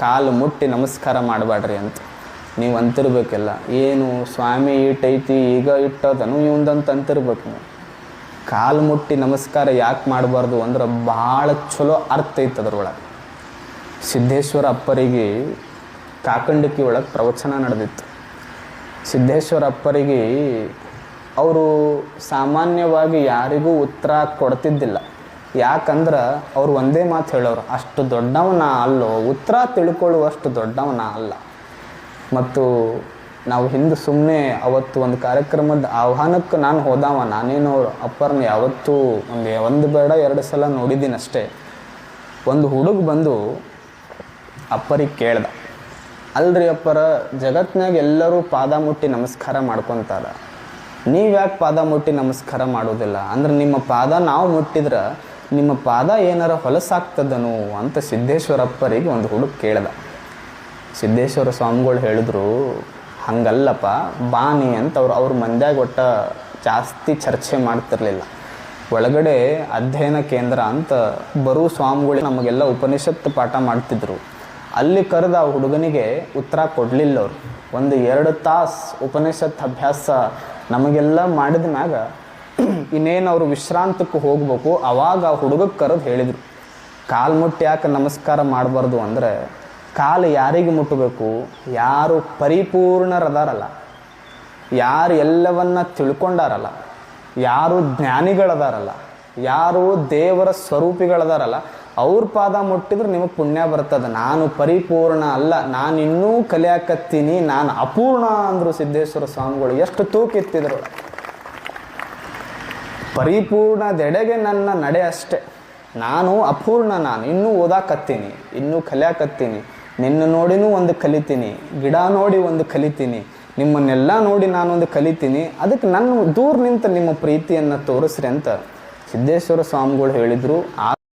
ಕಾಲು ಮುಟ್ಟಿ ನಮಸ್ಕಾರ ಮಾಡಬೇಡ್ರಿ ಅಂತ. ನೀವು ಅಂತಿರ್ಬೇಕೆಲ್ಲ. ಏನು ಸ್ವಾಮಿ ಇಟ್ಟೈತಿ ಈಗ ಇಟ್ಟದನು, ಇವಂದಂತ ಅಂತಿರ್ಬೇಕು ನೀವು. ಕಾಲು ಮುಟ್ಟಿ ನಮಸ್ಕಾರ ಯಾಕೆ ಮಾಡಬಾರ್ದು ಅಂದ್ರೆ ಭಾಳ ಚಲೋ ಅರ್ಥ ಐತೆ ಅದ್ರೊಳಗೆ. ಸಿದ್ದೇಶ್ವರ ಅಪ್ಪರಿಗೆ ಕಾಕಂಡಿಕಿ ಒಳಗೆ ಪ್ರವಚನ ನಡೆದಿತ್ತು. ಸಿದ್ದೇಶ್ವರ ಅಪ್ಪರಿಗೆ ಅವರು ಸಾಮಾನ್ಯವಾಗಿ ಯಾರಿಗೂ ಉತ್ತರ ಕೊಡ್ತಿದ್ದಿಲ್ಲ. ಯಾಕಂದ್ರೆ ಅವ್ರು ಒಂದೇ ಮಾತು ಹೇಳೋರು, ಅಷ್ಟು ದೊಡ್ಡವನ ಅಲ್ಲೋ, ಉತ್ತರ ತಿಳ್ಕೊಳ್ಳುವಷ್ಟು ದೊಡ್ಡವನ ಅಲ್ಲ. ಮತ್ತು ನಾವು ಹಿಂದೆ ಸುಮ್ಮನೆ ಅವತ್ತು ಒಂದು ಕಾರ್ಯಕ್ರಮದ ಆಹ್ವಾನಕ್ಕೆ ನಾನು ಹೋದವ, ನಾನೇನು ಅವ್ರು ಅಪ್ಪರನ್ನ ಯಾವತ್ತೂ ಒಂದು ಒಂದು ಬೇಡ, ಎರಡು ಸಲ ನೋಡಿದ್ದೀನಿ ಅಷ್ಟೇ. ಒಂದು ಹುಡುಗ ಬಂದು ಅಪ್ಪರಿಗೆ ಕೇಳ್ದ. ಅಲ್ರಿ ಅಪ್ಪರ ಜಗತ್ತಿನಾಗ ಎಲ್ಲರೂ ಪಾದ ಮುಟ್ಟಿ ನಮಸ್ಕಾರ ಮಾಡ್ಕೊತಾರ. ನೀವು ಯಾಕೆ ಪಾದ ಮುಟ್ಟಿ ನಮಸ್ಕಾರ ಮಾಡೋದಿಲ್ಲ? ಅಂದ್ರೆ ನಿಮ್ಮ ಪಾದ ನಾವು ಮುಟ್ಟಿದ್ರೆ ನಿಮ್ಮ ಪಾದ ಏನಾರ ಹೊಲಸಾಗ್ತದನು ಅಂತ ಸಿದ್ದೇಶ್ವರಪ್ಪರಿಗೆ ಒಂದು ಹುಡುಗ ಕೇಳ್ದ. ಸಿದ್ದೇಶ್ವರ ಸ್ವಾಮಿಗಳು ಹೇಳಿದ್ರು, ಹಂಗಲ್ಲಪ್ಪ, ಬಾನಿ ಅಂತ ಅವ್ರು ಅವ್ರ ಮಂದ್ಯಾಗ ಒಟ್ಟ ಜಾಸ್ತಿ ಚರ್ಚೆ ಮಾಡ್ತಿರ್ಲಿಲ್ಲ. ಒಳಗಡೆ ಅಧ್ಯಯನ ಕೇಂದ್ರ ಅಂತ ಬರೋ ಸ್ವಾಮಿಗಳು ನಮಗೆಲ್ಲ ಉಪನಿಷತ್ತು ಪಾಠ ಮಾಡ್ತಿದ್ರು. ಅಲ್ಲಿ ಕರೆದ ಆ ಹುಡುಗನಿಗೆ ಉತ್ತರ ಕೊಡಲಿಲ್ಲ ಅವರು. ಒಂದು ಎರಡು ತಾಸು ಉಪನಿಷತ್ ಅಭ್ಯಾಸ ನಮಗೆಲ್ಲ ಮಾಡಿದ ಮ್ಯಾಗ ಇನ್ನೇನು ಅವರು ವಿಶ್ರಾಂತಕ್ಕೆ ಹೋಗಬೇಕು, ಅವಾಗ ಆ ಹುಡುಗಕ್ಕೆ ಕರೆದು ಹೇಳಿದರು. ಕಾಲು ಮುಟ್ಟಿ ಯಾಕೆ ನಮಸ್ಕಾರ ಮಾಡಬಾರ್ದು ಅಂದರೆ, ಕಾಲು ಯಾರಿಗೆ ಮುಟ್ಟಬೇಕು ಯಾರು ಪರಿಪೂರ್ಣರದಾರಲ್ಲ. ಯಾರು ಎಲ್ಲವನ್ನ ತಿಳ್ಕೊಂಡಾರಲ್ಲ. ಯಾರು ಜ್ಞಾನಿಗಳದಾರಲ್ಲ. ಯಾರು ದೇವರ ಸ್ವರೂಪಿಗಳದಾರಲ್ಲ. ಅವ್ರ ಪಾದ ಮುಟ್ಟಿದ್ರೆ ನಿಮಗೆ ಪುಣ್ಯ ಬರ್ತದೆ ನಾನು ಪರಿಪೂರ್ಣ ಅಲ್ಲ ನಾನು ಇನ್ನೂ ಕಲಿಯಾಕತ್ತೀನಿ, ನಾನು ಅಪೂರ್ಣ ಅಂದರು ಸಿದ್ದೇಶ್ವರ ಸ್ವಾಮಿಗಳು ಎಷ್ಟು ತೂಕಿತ್ತಿದ್ರು ಪರಿಪೂರ್ಣದೆಡೆಗೆ ನನ್ನ ನಡೆ ಅಷ್ಟೆ. ನಾನು ಅಪೂರ್ಣ ನಾನು. ಇನ್ನೂ ಓದಾಕತ್ತೀನಿ. ಇನ್ನೂ ಕಲಿಯಾಕತ್ತೀನಿ. ನಿನ್ನ ನೋಡಿನೂ ಒಂದು ಕಲಿತೀನಿ. ಗಿಡ ನೋಡಿ ಒಂದು ಕಲಿತೀನಿ. ನಿಮ್ಮನ್ನೆಲ್ಲ ನೋಡಿ ನಾನೊಂದು ಕಲಿತೀನಿ. ಅದಕ್ಕೆ ನನ್ನ ದೂರ ನಿಂತ ನಿಮ್ಮ ಪ್ರೀತಿಯನ್ನು ತೋರಿಸ್ರಿ ಅಂತ ಸಿದ್ದೇಶ್ವರ ಸ್ವಾಮಿಗಳು ಹೇಳಿದರು. ಆ